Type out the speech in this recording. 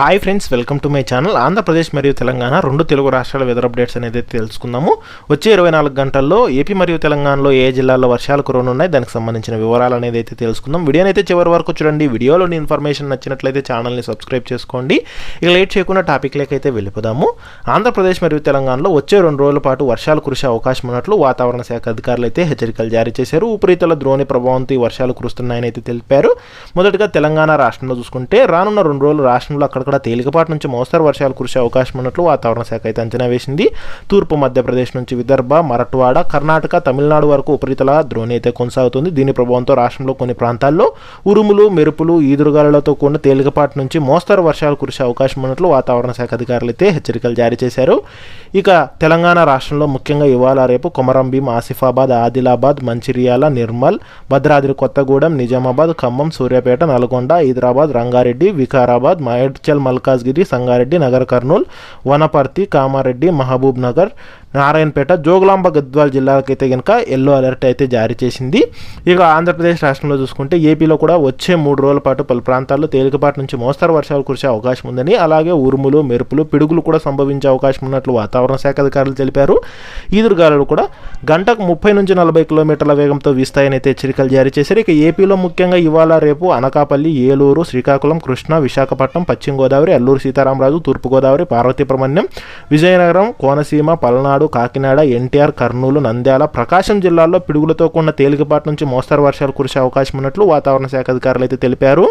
Hi friends welcome to my channel Andhra Pradesh మరియు తెలంగాణ రెండు తెలుగు రాష్ట్రాల వెదర్ అప్డేట్స్ అనేది తెలుసుకుందాము. వచ్చే ఇరవై నాలుగు గంటల్లో ఏపీ మరియు తెలంగాణలో ఏ జిల్లాల్లో వర్షాలు కురవనున్నాయి దానికి సంబంధించిన వివరాలు అనేది అయితే తెలుసుకుందాం. వీడియోని అయితే చివరి వరకు చూడండి. వీడియోలోని ఇన్ఫర్మేషన్ నచ్చినట్లయితే ఛానల్ని సబ్స్క్రైబ్ చేసుకోండి. ఇక లేట్ చేయకుండా టాపిక్ అయితే వెళ్ళిపోదాము. ఆంధ్రప్రదేశ్ మరియు తెలంగాణలో వచ్చే రెండు రోజుల పాటు వర్షాలు కురిసే అవకాశం ఉన్నట్లు వాతావరణ శాఖ అధికారులు అయితే హెచ్చరికలు జారీ చేశారు. ఉపరితల ద్రోణి ప్రభావంతో ఈ వర్షాలు కురుస్తున్నాయని అయితే తెలిపారు. మొదటగా తెలంగాణ రాష్ట్రంలో చూసుకుంటే రానున్న రెండు రోజులు రాష్ట్రంలో అక్కడ అక్కడక్కడ తేలికపాటి నుంచి మోస్తరు వర్షాలు కురిసే అవకాశం ఉన్నట్లు వాతావరణ శాఖ అయితే అంచనా వేసింది. తూర్పు మధ్యప్రదేశ్ నుంచి విదర్భ మరట్వాడ కర్ణాటక తమిళనాడు వరకు ఉపరితల ద్రోణి అయితే కొనసాగుతుంది. దీని ప్రభావంతో రాష్ట్రంలో కొన్ని ప్రాంతాల్లో ఉరుములు మెరుపులు ఈదురుగాలతో కూడిన తేలికపాటి నుంచి మోస్తరు వర్షాలు కురిసే అవకాశం ఉన్నట్లు వాతావరణ శాఖ అధికారులు అయితే హెచ్చరికలు జారీ చేశారు. ఇక తెలంగాణ రాష్ట్రంలో ముఖ్యంగా ఇవాళ రేపు కొమరంభీం ఆసిఫాబాద్ ఆదిలాబాద్ మంచిర్యాల నిర్మల్ భద్రాద్రి కొత్తగూడెం నిజామాబాద్ ఖమ్మం సూర్యాపేట నల్గొండ హైదరాబాద్ రంగారెడ్డి వికారాబాద్ మేడ్చల్ మల్కాజ్గిరి సంగారెడ్డి నగర్ కర్నూల్ వనపర్తి కామారెడ్డి మహబూబ్ నగర్ నారాయణపేట జోగులాంబ గద్వాల్ జిల్లాలకైతే కనుక ఎల్లో అలర్ట్ అయితే జారీ చేసింది. ఇక ఆంధ్రప్రదేశ్ రాష్ట్రంలో చూసుకుంటే ఏపీలో కూడా వచ్చే మూడు రోజుల పాటు పలు ప్రాంతాల్లో తేలికపాటి నుంచి మోస్తరు వర్షాలు కురిసే అవకాశం ఉందని అలాగే ఉరుములు మెరుపులు పిడుగులు కూడా సంభవించే అవకాశం ఉన్నట్లు వాతావరణ శాఖ అధికారులు తెలిపారు. ఈదురుగాలు కూడా గంటకు ముప్పై నుంచి నలభై కిలోమీటర్ల వేగంతో వీస్తాయని అయితే హెచ్చరికలు జారీ చేశారు. ఇక ఏపీలో ముఖ్యంగా ఇవాళ రేపు అనకాపల్లి ఏలూరు శ్రీకాకుళం కృష్ణా విశాఖపట్నం పశ్చిమ గోదావరి అల్లూరు సీతారామరాజు తూర్పుగోదావరి పార్వతీప్రమణ్యం విజయనగరం కోనసీమ పల్నాడు కాకినాడ ఎన్టీఆర్ కర్నూలు నంద్యాల ప్రకాశం జిల్లాల్లో పిడుగులతో కూడిన తేలికపాటి నుంచి మోస్తరు వర్షాలు కురిసే అవకాశం ఉన్నట్లు వాతావరణ శాఖ అధికారులు అయితే తెలిపారు.